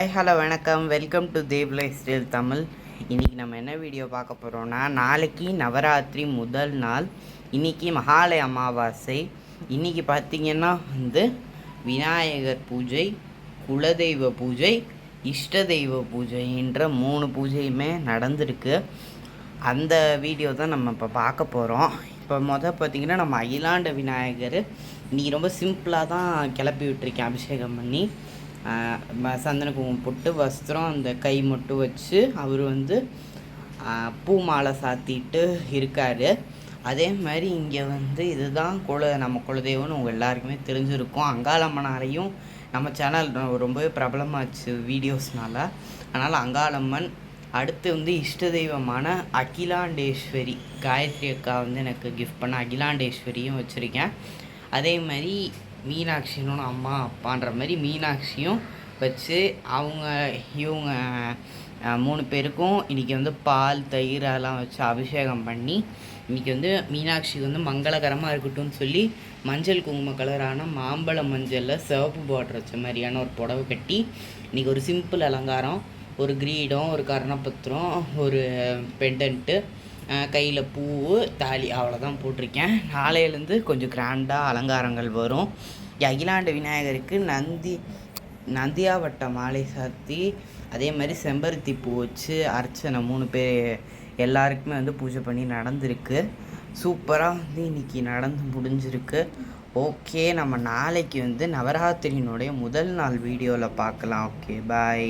Hi hello வணக்கம். Welcome to Dev life style Tamil இன்றைக்கி நம்ம என்ன வீடியோ பார்க்க போகிறோம்னா நாளைக்கு நவராத்திரி முதல் நாள். இன்றைக்கி மகாலய அமாவாசை. இன்றைக்கி பார்த்திங்கன்னா வந்து விநாயகர் பூஜை குலதெய்வ பூஜை இஷ்ட தெய்வ பூஜை என்ற மூணு பூஜையுமே நடந்திருக்கு. அந்த வீடியோ தான் நம்ம இப்போ பார்க்க போகிறோம் இப்போ மொதல் பார்த்திங்கன்னா நம்ம அகிலாண்ட விநாயகர். இன்றைக்கி ரொம்ப சிம்பிளாக தான் கிளப்பி விட்டுருக்கேன் அபிஷேகம் பண்ணி. சந்தன குங்குமம் போட்டு வஸ்திரம் அந்த கை மட்டும் வச்சு அவர் வந்து பூ மாலை சாத்திட்டு இருக்கார். அதே மாதிரி இங்கே வந்து இதுதான் குல நம்ம குலதெய்வம்னு உங்கள் எல்லாருக்குமே தெரிஞ்சிருக்கும். அங்காளம்மனாரையும் நம்ம சேனல் ரொம்பவே பிரபலமாச்சு வீடியோஸ்னால அதனால் அங்காளம்மன் அடுத்து வந்து இஷ்ட தெய்வமான அகிலாண்டேஸ்வரி காயத்ரி அக்கா வந்து எனக்கு கிஃப்ட் பண்ண அகிலாண்டேஸ்வரியும் வச்சுருக்கேன். அதே மாதிரி மீனாட்சின்னு அம்மா அப்பான்ற மாதிரி மீனாட்சியும் வச்சு அவங்க இவங்க மூணு பேருக்கும் இன்றைக்கி வந்து பால் தயிர் அதெல்லாம் வச்சு அபிஷேகம் பண்ணி இன்றைக்கி வந்து மீனாட்சிக்கு வந்து மங்களகரமாக இருக்கட்டும்னு சொல்லி மஞ்சள் குங்கும கலரான மாம்பழ மஞ்சளில் சிவப்பு பார்டர் வச்ச மாதிரியான ஒரு புடவை கட்டி இன்றைக்கி ஒரு சிம்பிள் அலங்காரம் ஒரு கிரீடம் ஒரு கர்ணபத்திரம் ஒரு பெண்டன்ட்டு கையில் பூவு தாலி அவ்வளோதான் போட்டிருக்கேன். நாளையிலேருந்து கொஞ்சம் கிராண்டாக அலங்காரங்கள் வரும். அகிலாண்ட விநாயகருக்கு நந்தி நந்தியாவட்ட மாலை சாத்தி அதே மாதிரி செம்பருத்தி பூ வச்சு அர்ச்சனை மூணு பேர் எல்லாருக்குமே வந்து பூஜை பண்ணி நடந்திருக்கு. சூப்பராக வந்து இன்னைக்கு நடந்து முடிஞ்சிருக்கு. ஓகே நம்ம நாளைக்கு வந்து நவராத்திரியினுடைய முதல் நாள் வீடியோவில் பார்க்கலாம். Okay bye